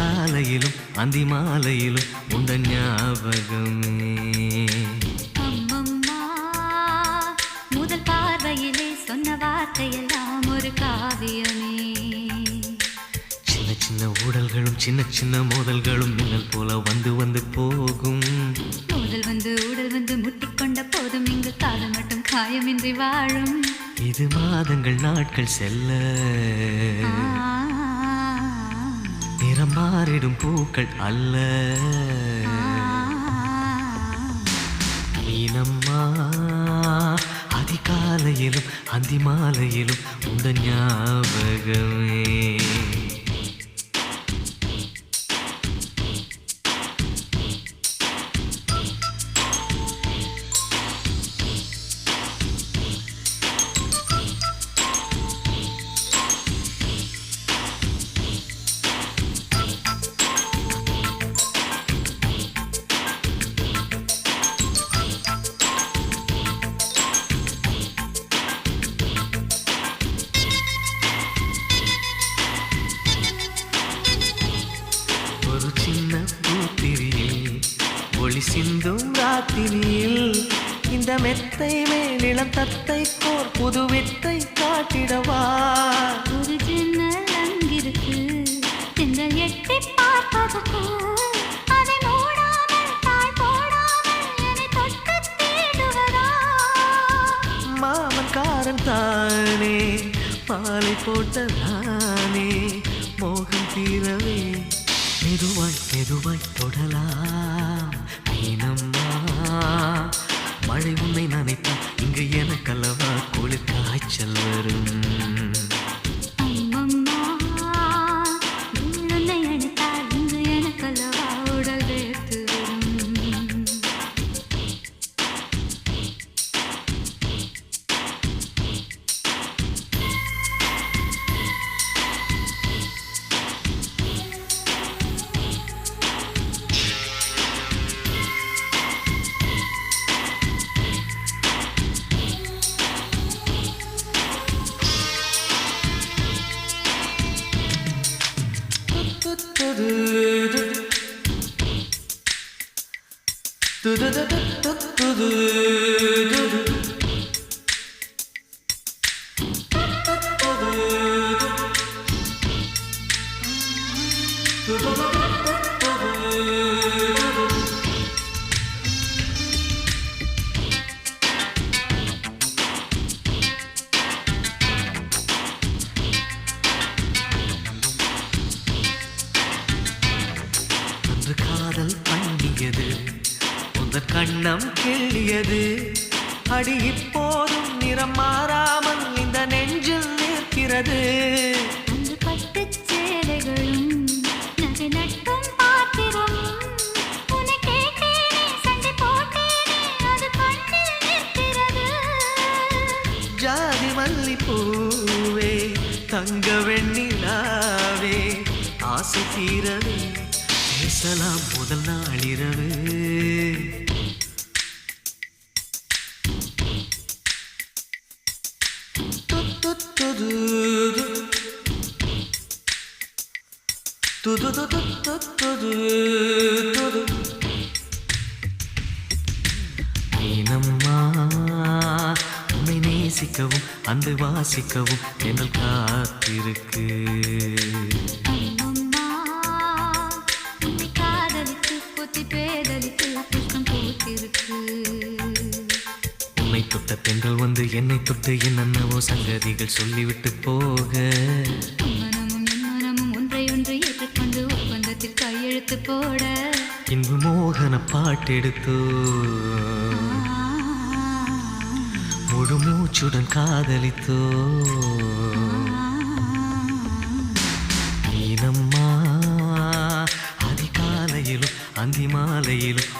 அதிகாலையிலும் அந்தி மாலையிலும் உண்ட ஞாபகமே. முதல் பார்வையிலே சொன்ன வார்த்தையெல்லாம் ஒரு காவியமே. சின்ன சின்ன ஊடல்களும் சின்ன சின்ன மோதல்களும் மின்னல் போல வந்து வந்து போகும். முதல் வந்து உடல் வந்து முட்டிக்கொண்ட போதும் இங்கு காதல் மட்டும் காயமின்றி வாழும். இது மாதங்கள் நாட்கள் செல்ல. ஆ, பூக்கள் அல்ல. மீனம்மா அதிகாலையிலும் அந்தி மாலையிலும் உண்ட ஞாபகமே. சிந்தும் ராத்திரியில் இந்த மெத்தை மேலிளம் தத்தை போர் புது வித்தை காட்டிடவா? ஒரு ஜன்னல் அங்கிருக்கு. திங்கள் எட்டி பார்ப்பதற்கு அதை மூடாமல் தாழ் போடாமல் என்னை தொட்டு தேடுவதா? மாமன் காரன் தானே மாலை போட்ட நானே மோகம் தீரவே. மெதுவாய் மெதுவாய் தொடலாம். மீனம்மா மழை உன்னை நினைத்தால் இங்கு எனக்கல்லவா? குளிர் காய்ச்சல் வரும். அன்று காதல் பண்ணியது உந்தன் கண்ணம் கிள்ளியது. அடி இப்போதும் நிறம் மாறாமல் இந்த நெஞ்சில் நிற்கிறது. ஜாதி மல்லி பூவே தங்க வெண்ணிலாவே ஆசை தீரவே. பேசலாம் முதல் நாளிரவு மீனம்மா உன்னை நேசிக்கவும் அன்று வாசிக்கவும் எங்கள் காத்திருக்கு பெண்கள் வந்து என்னை தொட்டு என்னென்னவோ சங்கதிகள் சொல்லிவிட்டு போக. மனமும் மனமும் ஒன்றை ஒன்று ஏற்றுக்கொண்டு ஒப்பந்தத்தில் கையெழுத்து போட. இன்பு மோகன பாட்டெடுத்து. முழு மூச்சுடன் காதலித்தோ. நீனம்மா அதிகாலையிலும் அந்தி மாலையிலும்